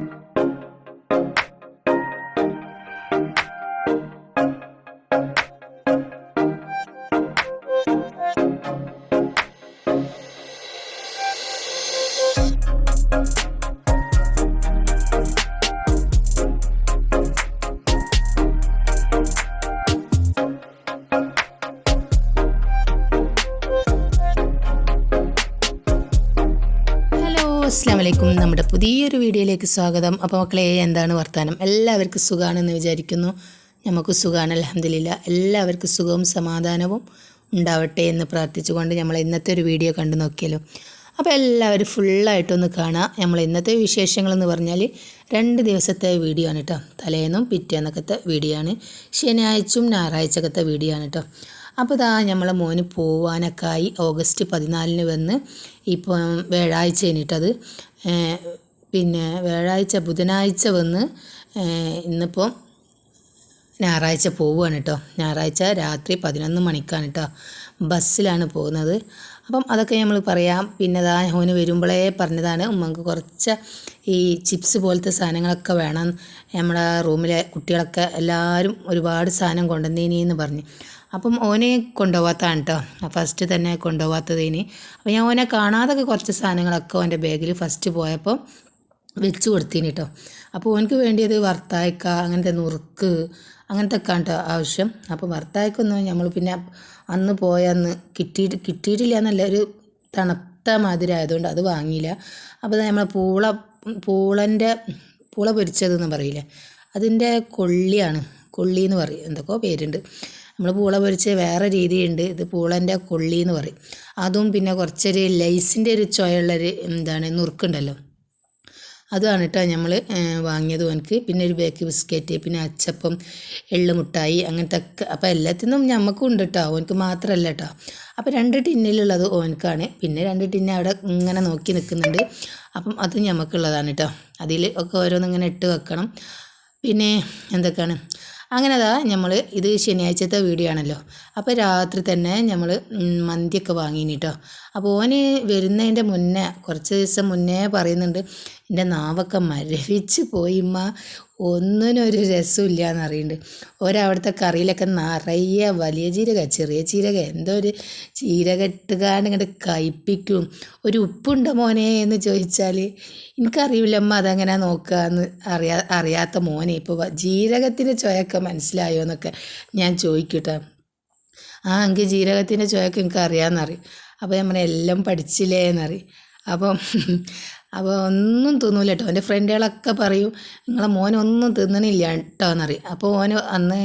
you അസ്സാം വലൈക്കും നമ്മുടെ പുതിയൊരു വീഡിയോയിലേക്ക് സ്വാഗതം. അപ്പോൾ മക്കളെ എന്താണ് വർത്തമാനം എല്ലാവർക്കും സുഖമാണെന്ന് വിചാരിക്കുന്നു. നമുക്ക് സുഖമാണ് അലഹമില്ല എല്ലാവർക്കും സുഖവും സമാധാനവും ഉണ്ടാവട്ടെ എന്ന് പ്രാർത്ഥിച്ചുകൊണ്ട് നമ്മൾ ഇന്നത്തെ ഒരു വീഡിയോ കണ്ടു നോക്കിയാലും അപ്പോൾ എല്ലാവരും ഫുള്ളായിട്ടൊന്ന് കാണാം. നമ്മൾ ഇന്നത്തെ വിശേഷങ്ങളെന്ന് പറഞ്ഞാൽ രണ്ട് ദിവസത്തെ വീഡിയോ ആണ് കേട്ടോ തലേന്നും പിറ്റേന്നൊക്കത്തെ വീഡിയോ ആണ്. ശനിയാഴ്ചയും ഞായറാഴ്ചക്കത്തെ വീഡിയോ ആണ് കേട്ടോ അപ്പോൾ ഇതാ നമ്മളെ മോന് പോവാനൊക്കെ ആയി ഓഗസ്റ്റ് പതിനാലിന് വന്ന് ഇപ്പോൾ വ്യാഴാഴ്ച കഴിഞ്ഞിട്ടത് പിന്നെ വ്യാഴാഴ്ച ബുധനാഴ്ച വന്ന് ഇന്നിപ്പോൾ ഞായറാഴ്ച പോവുകയാണ് കേട്ടോ ഞായറാഴ്ച രാത്രി പതിനൊന്ന് മണിക്കാണ് കേട്ടോ ബസ്സിലാണ് പോകുന്നത്. അപ്പം അതൊക്കെ നമ്മൾ പറയാം. പിന്നെ ദാ ഓന് വരുമ്പോഴേ പറഞ്ഞതാണ് ഉമ്മക്ക് കുറച്ച് ഈ ചിപ്സ് പോലത്തെ സാധനങ്ങളൊക്കെ വേണം. നമ്മുടെ റൂമിലെ കുട്ടികളൊക്കെ എല്ലാവരും ഒരുപാട് സാധനം കൊണ്ടുവന്നേനി എന്ന് പറഞ്ഞു. അപ്പം ഓനെ കൊണ്ടുപോകാത്തതാണ് കേട്ടോ ഫസ്റ്റ് തന്നെ കൊണ്ടുപോകാത്തതിന് അപ്പോൾ ഞാൻ ഓനെ കാണാതൊക്കെ കുറച്ച് സാധനങ്ങളൊക്കെ ഓന്റെ ബാഗിൽ ഫസ്റ്റ് പോയപ്പോൾ വെച്ച് കൊടുത്തിന് കേട്ടോ അപ്പോൾ ഓനക്ക് വേണ്ടിയത് വർത്തായ്ക്ക അങ്ങനത്തെ നുറുക്ക് അങ്ങനത്തെ ഒക്കെ ആവശ്യം. അപ്പോൾ വർത്തായ്ക്കൊന്നും നമ്മൾ പിന്നെ അന്ന് പോയന്ന് കിട്ടിയിട്ട് കിട്ടിയിട്ടില്ല എന്നല്ല ഒരു തണുത്ത മാതിരി ആയതുകൊണ്ട് അത് വാങ്ങിയില്ല. അപ്പോൾ നമ്മൾ പൂള പൂളന്റെ പൂള പൊരിച്ചതെന്ന് പറയില്ലേ? അതിന്റെ കൊള്ളിയാണ്. കൊള്ളി എന്ന് പറയും. എന്തൊക്കെയോ പേരുണ്ട്. നമ്മൾ പൂള പൊരിച്ച് വേറെ രീതിയുണ്ട്. ഇത് പൂളന്റെ കൊള്ളി എന്ന് പറയും. അതും പിന്നെ കുറച്ചൊരു ലൈസിന്റെ ഒരു ചുവയുള്ളൊരു എന്താണ് നുറുക്കുണ്ടല്ലോ. അതാണ് കേട്ടോ നമ്മൾ വാങ്ങിയത് എനിക്ക് പിന്നെ ഒരു ബേക്ക് ബിസ്ക്കറ്റ് പിന്നെ അച്ചപ്പം എള്ള് മുട്ടായി അങ്ങനത്തെ അപ്പോൾ എല്ലാത്തിനും ഞമ്മക്കും ഉണ്ട് കേട്ടോ ഓനക്ക് മാത്രമല്ല കേട്ടോ അപ്പോൾ രണ്ട് ടിന്നിലുള്ളത് ഓനക്കാണ് പിന്നെ രണ്ട് ടിന്നെ അവിടെ ഇങ്ങനെ നോക്കി നിൽക്കുന്നുണ്ട് അപ്പം അത് ഞമ്മക്കുള്ളതാണ് കേട്ടോ അതിൽ ഒക്കെ ഓരോന്നിങ്ങനെ ഇട്ട് വെക്കണം. പിന്നെ എന്തൊക്കെയാണ്? അങ്ങനെ അതാ നമ്മൾ ഇത് ശനിയാഴ്ചത്തെ വീഡിയോ ആണല്ലോ. അപ്പോൾ രാത്രി തന്നെ നമ്മൾ മന്തിയൊക്കെ വാങ്ങിനി കേട്ടോ അപ്പോൾ ഓന് വരുന്നതിന്റെ മുന്നേ കുറച്ച് ദിവസം മുന്നേ പറയുന്നുണ്ട് എന്റെ നാവൊക്കെ മരവിച്ച് പോയിമ്മ ഒന്നിനൊരു രസമില്ല എന്ന് അറിയുന്നുണ്ട് ഒരവിടുത്തെ കറിയിലൊക്കെ നിറയെ വലിയ ജീരക ചെറിയ ജീരക എന്തോ ഒരു ജീരക ഇട്ടുകാണ്ട് കയ്പ്പിക്കും. ഒരു ഉപ്പുണ്ടോ മോനെ? എന്ന് ചോദിച്ചാൽ എനിക്കറിയില്ല അമ്മ നോക്കുക നോക്കാന്ന് അറിയാ അറിയാത്ത മോനെ ഇപ്പോൾ ജീരകത്തിന്റെ ചുവയൊക്കെ മനസ്സിലായോ എന്നൊക്കെ ഞാൻ ചോദിക്കട്ടെ. ആ എനിക്ക് ജീരകത്തിന്റെ ചുവയൊക്കെ എനിക്ക് അറിയാമെന്നറിയും അപ്പോൾ നമ്മളെ എല്ലാം പഠിച്ചില്ലേ എന്നറി അപ്പം അപ്പോൾ ഒന്നും തിന്നൂല കേട്ടോ എന്റെ ഫ്രണ്ടുകളൊക്കെ പറയും നിങ്ങളെ മോനൊന്നും തിന്നണില്ല കേട്ടോ എന്നറി. അപ്പോൾ ഓന് അന്ന്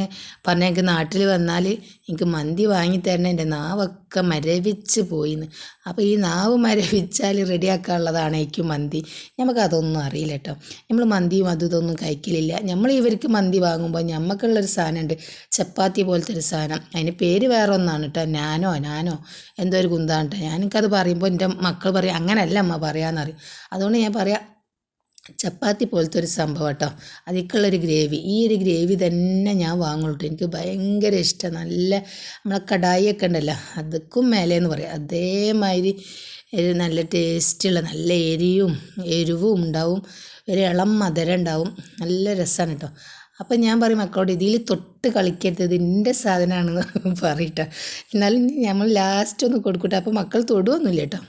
പറഞ്ഞ എനിക്ക് നാട്ടിൽ വന്നാൽ എനിക്ക് മന്തി വാങ്ങി തരണം എന്റെ നാവൊക്കെ മരവിച്ച് പോയിന്ന്. അപ്പോൾ ഈ നാവ് മരവിച്ചാൽ റെഡിയാക്കാനുള്ളതാണ് എനിക്ക് മന്തി. നമുക്കതൊന്നും അറിയില്ല കേട്ടോ നമ്മൾ മന്തിയും അതും ഇതൊന്നും കഴിക്കലില്ല. നമ്മൾ ഇവർക്ക് മന്തി വാങ്ങുമ്പോൾ ഞമ്മക്കുള്ളൊരു സാധനമുണ്ട്. ചപ്പാത്തി പോലത്തെ ഒരു സാധനം. അതിന് പേര് വേറെ ഒന്നാണ് കേട്ടോ ഞാനോ ഞാനോ എന്തോ ഒരു കുന്താണ് കേട്ടോ അത് പറയുമ്പോൾ എന്റെ മക്കൾ പറയും അങ്ങനെയല്ല അമ്മ പറയാമെന്നറിയും അതുകൊണ്ട് ഞാൻ പറയാം ചപ്പാത്തി പോലത്തെ ഒരു സംഭവം കേട്ടോ. അതിക്കുള്ളൊരു ഗ്രേവി. ഈ ഒരു ഗ്രേവി തന്നെ ഞാൻ വാങ്ങുള്ളൂ എനിക്ക് ഭയങ്കര ഇഷ്ടം. നല്ല നമ്മളെ കടായിയൊക്കെ ഉണ്ടല്ലോ അതുക്കും മേലെ എന്ന് പറയാം. അതേമാതിരി നല്ല ടേസ്റ്റുള്ള നല്ല എരിയും എരിവും ഉണ്ടാവും. ഒരു ഇളം മധുരം ഉണ്ടാവും. നല്ല രസമാണ് കേട്ടോ. അപ്പം ഞാൻ പറയും മക്കളോട് ഇതിൽ തൊട്ട് കളിക്കരുത്. ഇത് എന്റെ സാധനമാണെന്ന് പറയട്ടോ എന്നാലും നമ്മൾ ലാസ്റ്റ് ഒന്ന് കൊടുക്കട്ടെ. അപ്പോൾ മക്കൾ തൊടുവൊന്നുമില്ല കേട്ടോ.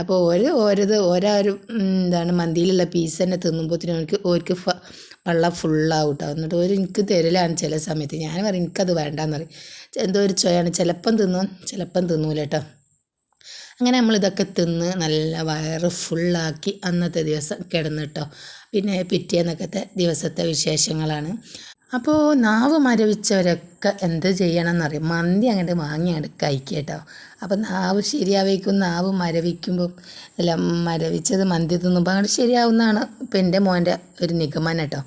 അപ്പോൾ ഒരു ഓരോ ഒരു എന്താണ് മന്തിയിലുള്ള പീസ് തന്നെ തിന്നുമ്പോഴത്തേനും അവർക്ക് ഓർക്ക് വെള്ളം ഫുള്ളാവും കേട്ടോ എന്നിട്ട് ഒരു എനിക്ക് തരലാണ് ചില സമയത്ത്. ഞാൻ പറയും എനിക്കത് വേണ്ടാന്ന് പറയും എന്തോ ഒരു ചൊയാണ്. ചിലപ്പം തിന്നും ചിലപ്പം തിന്നൂല കേട്ടോ അങ്ങനെ നമ്മളിതൊക്കെ തിന്ന് നല്ല വയറ് ഫുള്ളാക്കി അന്നത്തെ ദിവസം കിടന്നു കേട്ടോ പിന്നെ പിറ്റേന്നൊക്കത്തെ ദിവസത്തെ വിശേഷങ്ങളാണ്. അപ്പോൾ നാവ് മരവിച്ചവരൊക്കെ എന്ത് ചെയ്യണം എന്നറിയാം മന്തി അങ്ങോട്ട് വാങ്ങി അങ്ങോട്ട് കഴിക്കുക കേട്ടോ അപ്പോൾ നാവ് ശരിയാവേക്കും. നാവ് മരവിക്കുമ്പോൾ അല്ല മരവിച്ചത് മന്തി തിന്നുമ്പോൾ അങ്ങോട്ട് ശരിയാവുന്നതാണ് ഇപ്പം എന്റെ മോന്റെ ഒരു നിഗമനം കേട്ടോ.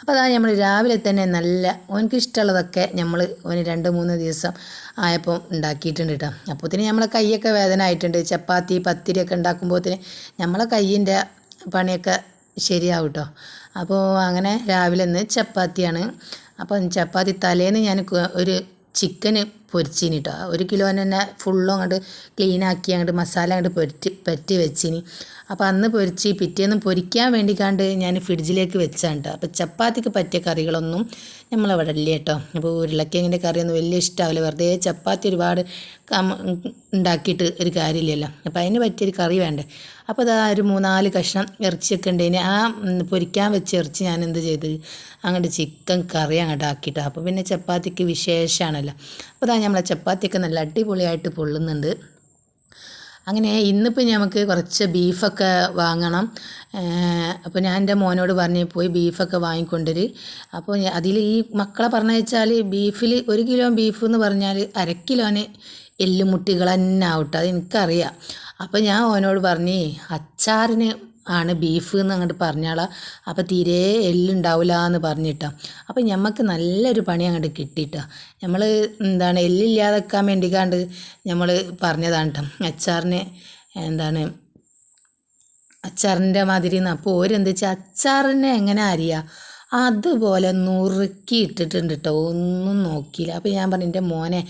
അപ്പോൾ അതാ നമ്മൾ രാവിലെ തന്നെ നല്ല ഓനക്ക് ഇഷ്ടമുള്ളതൊക്കെ നമ്മൾ ഓന് രണ്ട് മൂന്ന് ദിവസം ആയപ്പോൾ ഉണ്ടാക്കിയിട്ടുണ്ട് കേട്ടോ. അപ്പോഴത്തേന് നമ്മളെ കൈയൊക്കെ വേദന ആയിട്ടുണ്ട് ചപ്പാത്തി പത്തിരിയൊക്കെ ഉണ്ടാക്കുമ്പോഴത്തേന് നമ്മളെ കയ്യിന്റെ പണിയൊക്കെ ശരിയാവും കേട്ടോ. അപ്പോൾ അങ്ങനെ രാവിലെ ഇന്ന് ചപ്പാത്തിയാണ്. അപ്പം ചപ്പാത്തി തലേന്ന് ഞാൻ ഒരു ചിക്കന് പൊരിച്ചിനി കേട്ടോ ഒരു കിലോന് തന്നെ ഫുള്ളും അങ്ങോട്ട് ക്ലീൻ ആക്കി അങ്ങോട്ട് മസാല അങ്ങോട്ട് പൊരിച്ച് പറ്റി വെച്ചിനി. അപ്പോൾ അന്ന് പൊരിച്ച് പിറ്റേന്ന് പൊരിക്കാൻ വേണ്ടിക്കാണ്ട് ഞാൻ ഫ്രിഡ്ജിലേക്ക് വെച്ചാണ് കേട്ടോ അപ്പോൾ ചപ്പാത്തിക്ക് പറ്റിയ കറികളൊന്നും നമ്മളവിടെ ഇല്ല കേട്ടോ അപ്പോൾ ഉരുളക്കിഴങ്ങിന്റെ കറിയൊന്നും വലിയ ഇഷ്ടമാവില്ല വെറുതെ ചപ്പാത്തി ഒരുപാട് ഉണ്ടാക്കിയിട്ട് ഒരു കാര്യമില്ലല്ലോ. അപ്പോൾ അതിന് പറ്റിയൊരു കറി വേണ്ടേ? അപ്പോൾ അതാ ഒരു മൂന്നാൽ കഷ്ണം ഇറച്ചിയൊക്കെ ഉണ്ടേന് ആ പൊരിക്കാൻ വെച്ച ഇറച്ചി ഞാൻ എന്ത് ചെയ്ത്? അങ്ങോട്ട് ചിക്കൻ കറി അങ്ങോട്ട് ആക്കിയിട്ട്. അപ്പോൾ പിന്നെ ചപ്പാത്തിക്ക് വിശേഷമാണല്ലോ അപ്പോൾ അതാ നമ്മളെ ചപ്പാത്തിയൊക്കെ നല്ല അടിപൊളിയായിട്ട് പൊള്ളുന്നുണ്ട്. അങ്ങനെ ഇന്നിപ്പോൾ നമുക്ക് കുറച്ച് ബീഫൊക്കെ വാങ്ങണം. അപ്പോൾ ഞാൻ എന്റെ മോനോട് പറഞ്ഞു പോയി ബീഫൊക്കെ വാങ്ങിക്കൊണ്ടര്. അപ്പോൾ അതിൽ ഈ മക്കളെ പറഞ്ഞയച്ചാൽ ബീഫിൽ ഒരു കിലോ ബീഫ് എന്ന് പറഞ്ഞാൽ അര എല്ലുമുട്ടികൾ തന്നെ ആവട്ടെ അത് എനിക്കറിയാം. അപ്പോൾ ഞാൻ ഓനോട് പറഞ്ഞ് അച്ചാറിന് ആണ് ബീഫ് എന്ന് അങ്ങോട്ട് പറഞ്ഞാളാ. അപ്പോൾ തീരെ എല്ലുണ്ടാവില്ല എന്ന് പറഞ്ഞിട്ടാ. അപ്പോൾ ഞമ്മക്ക് നല്ലൊരു പണി അങ്ങോട്ട് കിട്ടിയിട്ടാ നമ്മൾ എന്താണ് എല്ലില്ലാതെക്കാൻ വേണ്ടിക്കാണ്ട് നമ്മൾ പറഞ്ഞതാണ് കേട്ടോ അച്ചാറിന് എന്താണ് അച്ചാറിന്റെ മാതിരി അപ്പോൾ ഓരെന്ത് വെച്ചാൽ അച്ചാറിനെ എങ്ങനെ അറിയാം അതുപോലെ നുറുക്കി ഇട്ടിട്ടുണ്ട് കേട്ടോ ഒന്നും നോക്കിയില്ല. അപ്പോൾ ഞാൻ പറഞ്ഞു എന്റെ മോനെ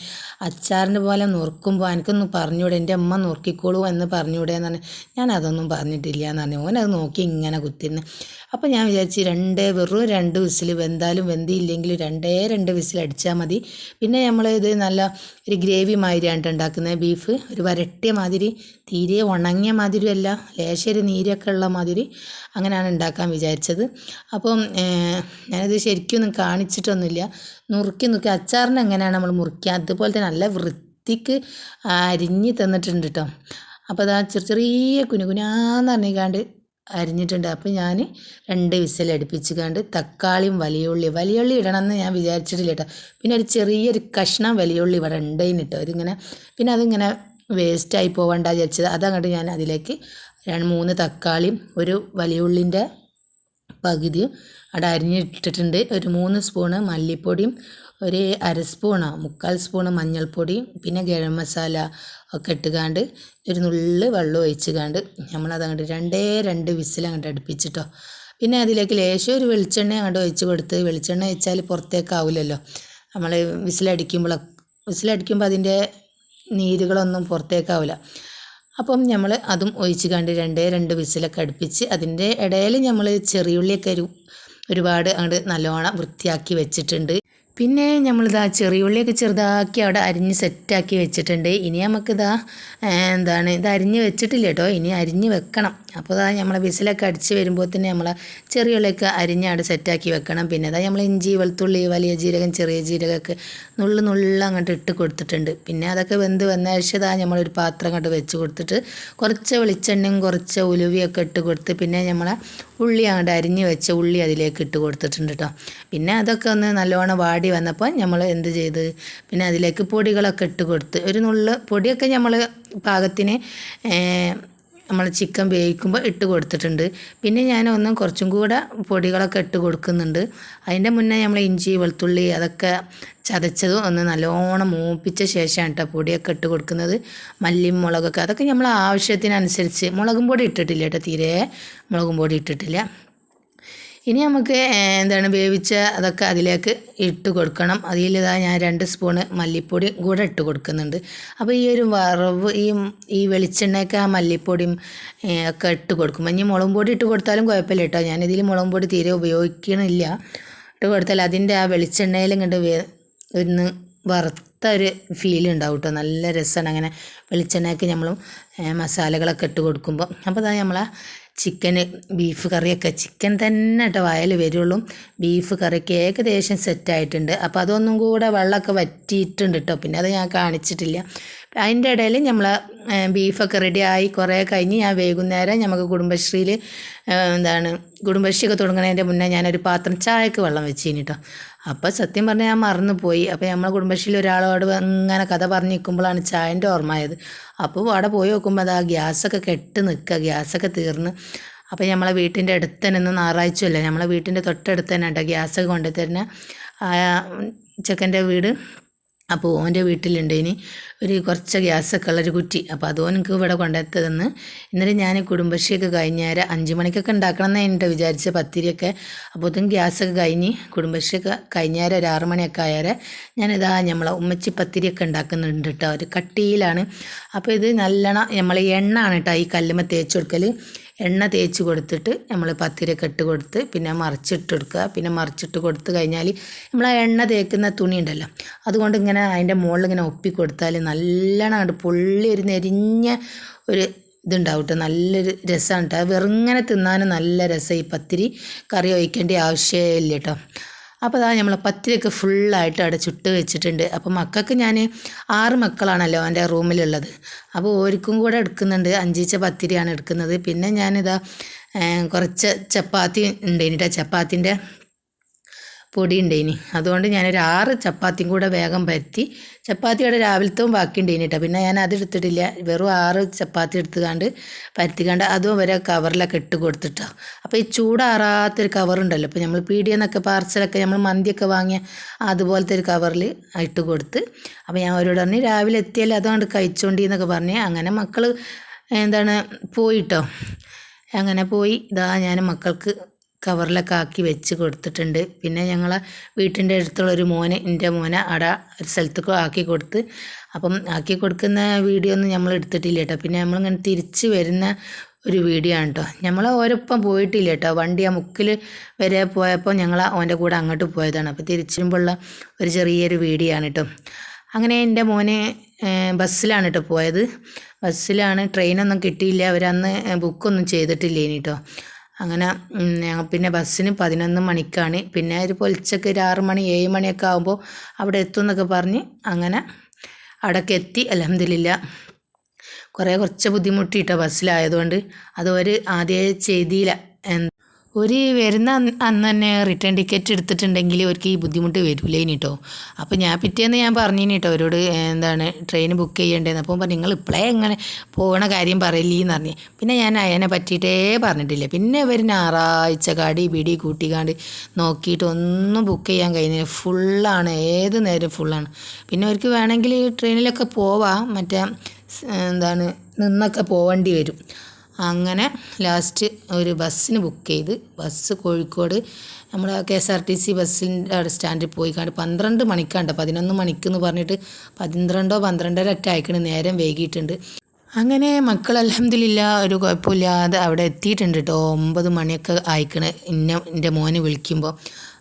അച്ചാറിന്റെ പോലെ നുറുക്കുമ്പോൾ എനിക്കൊന്ന് പറഞ്ഞൂടെ എന്റെ അമ്മ നുറുക്കിക്കോളൂ എന്ന് പറഞ്ഞൂടെ എന്ന് പറഞ്ഞു. ഞാൻ അതൊന്നും പറഞ്ഞിട്ടില്ല എന്ന് പറഞ്ഞു. ഓനത് നോക്കി ഇങ്ങനെ കുത്തിരുന്ന് അപ്പോൾ ഞാൻ വിചാരിച്ച് രണ്ട് വെറും രണ്ട് വിസിൽ വെന്താലും വെന്തിയില്ലെങ്കിൽ രണ്ടേ രണ്ട് വിസിൽ അടിച്ചാൽ മതി. പിന്നെ നമ്മൾ ഇത് നല്ല ഒരു ഗ്രേവി മാതിരിയാണ് ഉണ്ടാക്കുന്നത്. ബീഫ് ഒരു വരട്ടിയ മാതിരി തീരെ ഉണങ്ങിയ മാതിരിയല്ല. ലേശം ഒരു നീരൊക്കെ ഉള്ള മാതിരി അങ്ങനെയാണ് ഉണ്ടാക്കാൻ വിചാരിച്ചത്. അപ്പം ഏഹ്, ശരിക്കും ശരിക്കൊന്നും കാണിച്ചിട്ടൊന്നുമില്ല. നുറുക്കി നുറുക്കി അച്ചാറിന് എങ്ങനെയാണ് നമ്മൾ മുറിക്കുക അതുപോലെ തന്നെ നല്ല വൃത്തിക്ക് അരിഞ്ഞ് തന്നിട്ടുണ്ട് കേട്ടോ അപ്പോൾ അതാ ചെറിയ ചെറിയ കുനുകുനാന്ന് പറഞ്ഞിക്കാണ്ട് അരിഞ്ഞിട്ടുണ്ട്. അപ്പോൾ ഞാൻ രണ്ട് വിസിൽ അടുപ്പിച്ച് കണ്ട് തക്കാളിയും വലിയുള്ളി വലിയുള്ളി ഇടണമെന്ന് ഞാൻ വിചാരിച്ചിട്ടില്ല കേട്ടോ പിന്നെ ഒരു ചെറിയൊരു കഷ്ണം വലിയുള്ളി ഇവിടെ ഉണ്ടെന്ന് കേട്ടോ ഇതിങ്ങനെ പിന്നെ അതിങ്ങനെ വേസ്റ്റായി പോകണ്ട വിചാരിച്ചത്. അതങ്ങോട്ട് ഞാൻ അതിലേക്ക് രണ്ട് മൂന്ന് തക്കാളിയും ഒരു വലിയുള്ളിന്റെ പകുതിയും അവിടെ അരിഞ്ഞിട്ടിട്ടുണ്ട്. ഒരു മൂന്ന് സ്പൂണ് മല്ലിപ്പൊടിയും ഒരു അര സ്പൂണ് മുക്കാൽ സ്പൂണ് മഞ്ഞൾപ്പൊടിയും പിന്നെ ഗരം മസാല ഒക്കെ ഇട്ടുകാണ്ട് ഒരു നുള്ള് വെള്ളം ഒഴിച്ചുകാണ്ട് നമ്മളത് അങ്ങോട്ട് രണ്ടേ രണ്ട് വിസിൽ അങ്ങോട്ട് അടുപ്പിച്ചിട്ടോ. പിന്നെ അതിലേക്ക് ലേശം ഒരു വെളിച്ചെണ്ണ അങ്ങോട്ട് ഒഴിച്ച് കൊടുത്ത് വെളിച്ചെണ്ണ ഒഴിച്ചാൽ പുറത്തേക്കാവില്ലല്ലോ നമ്മൾ വിസിലടിക്കുമ്പോൾ വിസിലടിക്കുമ്പോൾ അതിന്റെ നീരുകളൊന്നും പുറത്തേക്കാവില്ല അപ്പം നമ്മൾ അതും ഒഴിച്ച് കണ്ട് രണ്ടേ രണ്ട് വിസിലൊക്കെ അടുപ്പിച്ച് അതിന്റെ ഇടയിൽ നമ്മൾ ചെറിയുള്ളിയൊക്കെ ഒരു ഒരുപാട് അങ്ങോട്ട് നല്ലോണം വൃത്തിയാക്കി വെച്ചിട്ടുണ്ട്. പിന്നെ നമ്മളിതാ ചെറിയുള്ളിയൊക്കെ ചെറുതാക്കി അവിടെ അരിഞ്ഞ് സെറ്റാക്കി വെച്ചിട്ടുണ്ട്. ഇനി നമുക്കിതാ എന്താണ് ഇത് അരിഞ്ഞ് വെച്ചിട്ടില്ല കേട്ടോ. ഇനി അരിഞ്ഞ് വെക്കണം. അപ്പോൾ അതാ നമ്മളെ വിസിലൊക്കെ അടിച്ച് വരുമ്പോൾ തന്നെ നമ്മൾ ചെറിയുള്ളിയൊക്കെ അരിഞ്ഞ് അരിഞ്ഞാട് സെറ്റാക്കി വെക്കണം. പിന്നെ അതാ നമ്മൾ ഇഞ്ചി വെളുത്തുള്ളി വലിയ ജീരകം ചെറിയ ജീരകമൊക്കെ നുള്ളു നുള്ളു അങ്ങോട്ട് ഇട്ട് കൊടുത്തിട്ടുണ്ട്. പിന്നെ അതൊക്കെ വെന്ത് വന്ന ശേഷം നമ്മളൊരു പാത്രം അങ്ങോട്ട് വെച്ച് കൊടുത്തിട്ട് കുറച്ച് വെളിച്ചെണ്ണയും കുറച്ച് ഉലുവിയൊക്കെ ഇട്ട് കൊടുത്ത് പിന്നെ നമ്മളെ ഉള്ളി അങ്ങോട്ട് അരിഞ്ഞ് വെച്ച ഉള്ളി അതിലേക്ക് ഇട്ട് കൊടുത്തിട്ടുണ്ട് കേട്ടോ. പിന്നെ അതൊക്കെ ഒന്ന് നല്ലോണം വാടി വന്നപ്പോൾ നമ്മൾ എന്ത് ചെയ്ത്? പിന്നെ അതിലേക്ക് പൊടികളൊക്കെ ഇട്ട് കൊടുത്ത് ഒരു നുള്ള് പൊടിയൊക്കെ നമ്മൾ പാകത്തിന് നമ്മൾ ചിക്കൻ വേവിക്കുമ്പോൾ ഇട്ട് കൊടുത്തിട്ടുണ്ട്. പിന്നെ ഞാൻ ഒന്നും കുറച്ചും കൂടെ പൊടികളൊക്കെ ഇട്ട് കൊടുക്കുന്നുണ്ട്. അതിന്റെ മുന്നേ നമ്മൾ ഇഞ്ചി വെളുത്തുള്ളി അതൊക്കെ ചതച്ചത് ഒന്ന് നല്ലോണം മൂപ്പിച്ച ശേഷമാണ് കേട്ടോ പൊടിയൊക്കെ ഇട്ട് കൊടുക്കുന്നത്. മല്ലിയും മുളകൊക്കെ അതൊക്കെ നമ്മൾ ആവശ്യത്തിനനുസരിച്ച് മുളകും പൊടി ഇട്ടിട്ടില്ല കേട്ടോ തീരെ മുളകും പൊടി ഇട്ടിട്ടില്ല. ഇനി നമുക്ക് എന്താണ് വേവിച്ച അതൊക്കെ അതിലേക്ക് ഇട്ട് കൊടുക്കണം. അതിലിതാ ഞാൻ രണ്ട് സ്പൂണ് മല്ലിപ്പൊടി കൂടെ ഇട്ട് കൊടുക്കുന്നുണ്ട്. അപ്പോൾ ഈ ഒരു വറവ് ഈ ഈ വെളിച്ചെണ്ണയൊക്കെ ആ മല്ലിപ്പൊടിയും ഒക്കെ ഇട്ട് കൊടുക്കും ഇനി മുളകും പൊടി ഇട്ട് കൊടുത്താലും കുഴപ്പമില്ല കേട്ടോ. ഞാനിതിൽ മുളകും പൊടി തീരെ ഉപയോഗിക്കണില്ല. ഇട്ട് കൊടുത്താൽ അതിന്റെ ആ വെളിച്ചെണ്ണയിൽ ഇങ്ങോട്ട് ഒന്ന് വറുത്ത ഒരു ഫീൽ ഉണ്ടാവും കേട്ടോ നല്ല രസമാണ് അങ്ങനെ വെളിച്ചെണ്ണയ്ക്ക് നമ്മൾ മസാലകളൊക്കെ ഇട്ട് കൊടുക്കുമ്പോൾ അപ്പോൾ അതാ നമ്മളെ ചിക്കന് ബീഫ് കറിയൊക്കെ. ചിക്കൻ തന്നെ കേട്ടോ വയൽ വരുള്ളൂ. ബീഫ് കറിയൊക്കെ ഏകദേശം സെറ്റായിട്ടുണ്ട് അപ്പോൾ അതൊന്നും കൂടെ വെള്ളമൊക്കെ വറ്റിയിട്ടുണ്ട് കേട്ടോ പിന്നെ അത് ഞാൻ കാണിച്ചിട്ടില്ല. അതിന്റെ ഇടയിൽ നമ്മൾ ബീഫൊക്കെ റെഡിയായി കുറേ കഴിഞ്ഞ് ഞാൻ വൈകുന്നേരം നമുക്ക് കുടുംബശ്രീയിൽ എന്താണ് കുടുംബശ്രീയൊക്കെ തുടങ്ങുന്നതിന്റെ മുന്നേ ഞാനൊരു പാത്രം ചായക്ക് വെള്ളം വെച്ചിന് കേട്ടോ അപ്പോൾ സത്യം പറഞ്ഞാൽ ഞാൻ മറന്നുപോയി. അപ്പോൾ നമ്മളെ കുടുംബശ്രീയിൽ ഒരാളോട് അങ്ങനെ കഥ പറഞ്ഞു നിൽക്കുമ്പോഴാണ് ചായന്റെ ഓർമ്മയായത്. അപ്പോൾ അവിടെ പോയി നോക്കുമ്പോൾ അത് ആ ഗ്യാസൊക്കെ കെട്ട് നിൽക്കുക ഗ്യാസൊക്കെ തീർന്ന്. അപ്പോൾ നമ്മളെ വീട്ടിന്റെ അടുത്ത് തന്നെ ഇന്ന് ഞായറാഴ്ചയല്ല നമ്മളെ വീട്ടിന്റെ തൊട്ടടുത്ത് തന്നെ കേട്ടോ ഗ്യാസൊക്കെ കൊണ്ടുതരുന്ന ചെക്കന്റെ വീട്. അപ്പോൾ ഓന്റെ വീട്ടിലുണ്ട്. ഇനി ഒരു കുറച്ച് ഗ്യാസൊക്കെ ഉള്ളൊരു കുറ്റി. അപ്പോൾ അത് ഓനക്ക് ഇവിടെ കൊണ്ടെത്തതെന്ന് ഇന്നലെ ഞാൻ കുടുംബശ്രീയൊക്കെ കഴിഞ്ഞേരം അഞ്ച് മണിക്കൊക്കെ ഉണ്ടാക്കണം എന്നാണ് എന്റെ വിചാരിച്ച പത്തിരിയൊക്കെ. അപ്പോൾ അപ്പോഴത്തേക്കും ഗ്യാസൊക്കെ കഴിഞ്ഞ് കുടുംബശ്രീയൊക്കെ കഴിഞ്ഞേരം ഒരു ആറ് മണിയൊക്കെ ആയാരെ ഞാനിതാ നമ്മളെ ഉമ്മച്ചി പത്തിരിയൊക്കെ ഉണ്ടാക്കുന്നുണ്ട് കേട്ടോ. ഒരു കട്ടിയിലാണ്. അപ്പോൾ ഇത് നല്ലോണം നമ്മൾ എണ്ണ ആണ് കേട്ടോ ഈ കല്ലുമ്മ തേച്ച് കൊടുക്കൽ എണ്ണ തേച്ച് കൊടുത്തിട്ട് നമ്മൾ പത്തിര ഇട്ട് കൊടുത്ത് പിന്നെ മറിച്ചിട്ട് കൊടുക്കുക. പിന്നെ മറിച്ചിട്ട് കൊടുത്ത് കഴിഞ്ഞാൽ നമ്മൾ ആ എണ്ണ തേക്കുന്ന തുണി ഉണ്ടല്ലോ അതുകൊണ്ട് ഇങ്ങനെ അതിന്റെ മുകളിൽ ഇങ്ങനെ ഒപ്പി കൊടുത്താൽ നല്ലോണം അങ്ങോട്ട് പൊള്ളി ഒരു നെരിഞ്ഞ ഒരു ഇതുണ്ടാവും കേട്ടോ നല്ലൊരു രസമാണ് കേട്ടോ വെറുങ്ങനെ തിന്നാനും നല്ല രസം ഈ പത്തിരി കറി ഒഴിക്കേണ്ട ആവശ്യമില്ല കേട്ടോ അപ്പോൾ അതാ നമ്മൾ പത്തിരിയൊക്കെ ഫുള്ളായിട്ട് അവിടെ ചുട്ട് വെച്ചിട്ടുണ്ട്. അപ്പോൾ മക്കൾക്ക് ഞാൻ ആറ് മക്കളാണല്ലോ എന്റെ റൂമിലുള്ളത്. അപ്പോൾ ഓർക്കും കൂടെ എടുക്കുന്നുണ്ട്. അഞ്ചീച്ച പത്തിരിയാണ് എടുക്കുന്നത്. പിന്നെ ഞാനിതാ കുറച്ച് ചപ്പാത്തി ഉണ്ട് കേട്ടോ ചപ്പാത്തിന്റെ പൊടി ഉണ്ടായിനി അതുകൊണ്ട് ഞാനൊരു ആറ് ചപ്പാത്തിയും കൂടെ വേഗം പരത്തി ചപ്പാത്തിയുടെ രാവിലത്തെ ബാക്കി ഉണ്ടേനി കേട്ടോ പിന്നെ ഞാൻ അത് എടുത്തിട്ടില്ല. വെറും ആറ് ചപ്പാത്തി എടുത്തുകാണ്ട് പരത്തിക്കാണ്ട് അതും വരെ കവറിലൊക്കെ ഇട്ട് കൊടുത്തിട്ടോ. അപ്പോൾ ഈ ചൂടാറാത്തൊരു കവറുണ്ടല്ലോ. ഇപ്പോൾ നമ്മൾ പീടിയെന്നൊക്കെ പാർസലൊക്കെ നമ്മൾ മന്തിയൊക്കെ വാങ്ങിയ അതുപോലത്തെ ഒരു കവറിൽ ഇട്ട് കൊടുത്ത് അപ്പോൾ ഞാൻ അവരോട് പറഞ്ഞു രാവിലെ എത്തിയാൽ അതുകൊണ്ട് കഴിച്ചോണ്ടി എന്നൊക്കെ പറഞ്ഞ് അങ്ങനെ മക്കൾ എന്താണ് പോയിട്ടോ. അങ്ങനെ പോയി ഇതാ ഞാൻ മക്കൾക്ക് കവറിലൊക്കെ ആക്കി വെച്ച് കൊടുത്തിട്ടുണ്ട്. പിന്നെ ഞങ്ങളെ വീട്ടിന്റെ അടുത്തുള്ള ഒരു മോനെ എന്റെ മോനെ അവിടെ ഒരു സ്ഥലത്തേക്ക് ആക്കി കൊടുത്ത്. അപ്പം ആക്കി കൊടുക്കുന്ന വീഡിയോ ഒന്നും നമ്മൾ എടുത്തിട്ടില്ല കേട്ടോ. പിന്നെ നമ്മളിങ്ങനെ തിരിച്ച് വരുന്ന ഒരു വീഡിയോ ആണ് കേട്ടോ. നമ്മൾ ഓരൊപ്പം പോയിട്ടില്ല കേട്ടോ. വണ്ടി ആ മുക്കിൽ വരെ പോയപ്പോൾ ഞങ്ങൾ ഓന്റെ കൂടെ അങ്ങോട്ട് പോയതാണ്. അപ്പോൾ തിരിച്ചു വരുമ്പോഴുള്ള ഒരു ചെറിയൊരു വീഡിയോ ആണ് കേട്ടോ. അങ്ങനെ എന്റെ മോനെ ബസ്സിലാണ് കേട്ടോ പോയത്. ബസ്സിലാണ് ട്രെയിനൊന്നും കിട്ടിയില്ല. അവരന്ന് ബുക്കൊന്നും ചെയ്തിട്ടില്ല ഇനി കേട്ടോ. അങ്ങനെ പിന്നെ ബസ്സിന് പതിനൊന്ന് മണിക്കാണ്. പിന്നെ ഒരു പൊലിച്ചൊക്കെ ഒരു ആറ് മണി ഏഴ് മണിയൊക്കെ ആകുമ്പോൾ അവിടെ എത്തും എന്നൊക്കെ പറഞ്ഞ് അങ്ങനെ അവിടെയൊക്കെ എത്തി. അലഹമില്ല കുറേ കുറച്ച് ബുദ്ധിമുട്ടിയിട്ടോ ബസ്സിലായതുകൊണ്ട്. അത് ഒരു ആദ്യമേ ചെയ്തില്ല. എന്ത് ഒരു വരുന്ന അന്ന് തന്നെ റിട്ടേൺ ടിക്കറ്റ് എടുത്തിട്ടുണ്ടെങ്കിൽ അവർക്ക് ഈ ബുദ്ധിമുട്ട് വരില്ല കേട്ടോ അപ്പോൾ ഞാൻ പിറ്റേന്ന് ഞാൻ പറഞ്ഞു കേട്ടോ അവരോട് എന്താണ് ട്രെയിൻ ബുക്ക് ചെയ്യേണ്ടതെന്ന് അപ്പോൾ പറഞ്ഞു നിങ്ങൾ ഇപ്പോഴേ എങ്ങനെ പോകണ കാര്യം പറയില്ലെന്ന് പറഞ്ഞു. പിന്നെ ഞാൻ അയനെ പറ്റിയിട്ടേ പറഞ്ഞിട്ടില്ല. പിന്നെ ഇവർ ഞായറാഴ്ച കാടി പിടി കൂട്ടിക്കാണ്ട് നോക്കിയിട്ട് ഒന്നും ബുക്ക് ചെയ്യാൻ കഴിയുന്നില്ല. ഫുള്ളാണ് ഏത് നേരം ഫുള്ളാണ് പിന്നെ അവർക്ക് വേണമെങ്കിൽ ട്രെയിനിലൊക്കെ പോവാം മറ്റേ എന്താണ് നിന്നൊക്കെ പോവേണ്ടി വരും. അങ്ങനെ ലാസ്റ്റ് ഒരു ബസ്സിന് ബുക്ക് ചെയ്ത്. ബസ് കോഴിക്കോട് നമ്മൾ K S R T C ബസ്സിന്റെ അവിടെ സ്റ്റാൻഡിൽ പോയി കണ്ട് പന്ത്രണ്ട് മണിക്കാണ്ട് പതിനൊന്ന് മണിക്കെന്ന് പറഞ്ഞിട്ട് പന്ത്രണ്ടോ പന്ത്രണ്ടര ഒക്കെ അയക്കണ് നേരം വൈകിയിട്ടുണ്ട്. അങ്ങനെ മക്കൾ അലഹമില്ല ഒരു കുഴപ്പമില്ലാതെ അവിടെ എത്തിയിട്ടുണ്ട് കേട്ടോ ഒമ്പത് മണിയൊക്കെ ആയിക്കണ് ഇന്ന എന്റെ മോനെ വിളിക്കുമ്പോൾ.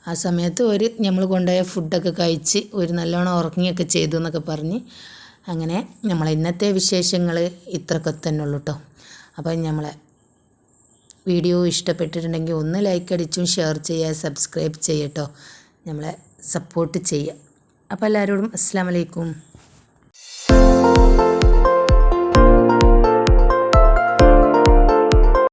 ആ സമയത്ത് ഒരു നമ്മൾ കൊണ്ടുപോയ ഫുഡൊക്കെ കഴിച്ച് ഒരു നല്ലോണം ഉറങ്ങിയൊക്കെ ചെയ്തു എന്നൊക്കെ പറഞ്ഞ്. അങ്ങനെ നമ്മളെ ഇന്നത്തെ വിശേഷങ്ങൾ ഇത്രയൊക്കെ തന്നെ ഉള്ളൂ കേട്ടോ അപ്പം നമ്മളെ വീഡിയോ ഇഷ്ടപ്പെട്ടിട്ടുണ്ടെങ്കിൽ ഒന്ന് ലൈക്ക് അടിച്ചും ഷെയർ ചെയ്യുക സബ്സ്ക്രൈബ് ചെയ്യട്ടോ നമ്മളെ സപ്പോർട്ട് ചെയ്യുക. അപ്പോൾ എല്ലാവരോടും അസ്സാം വലൈക്കും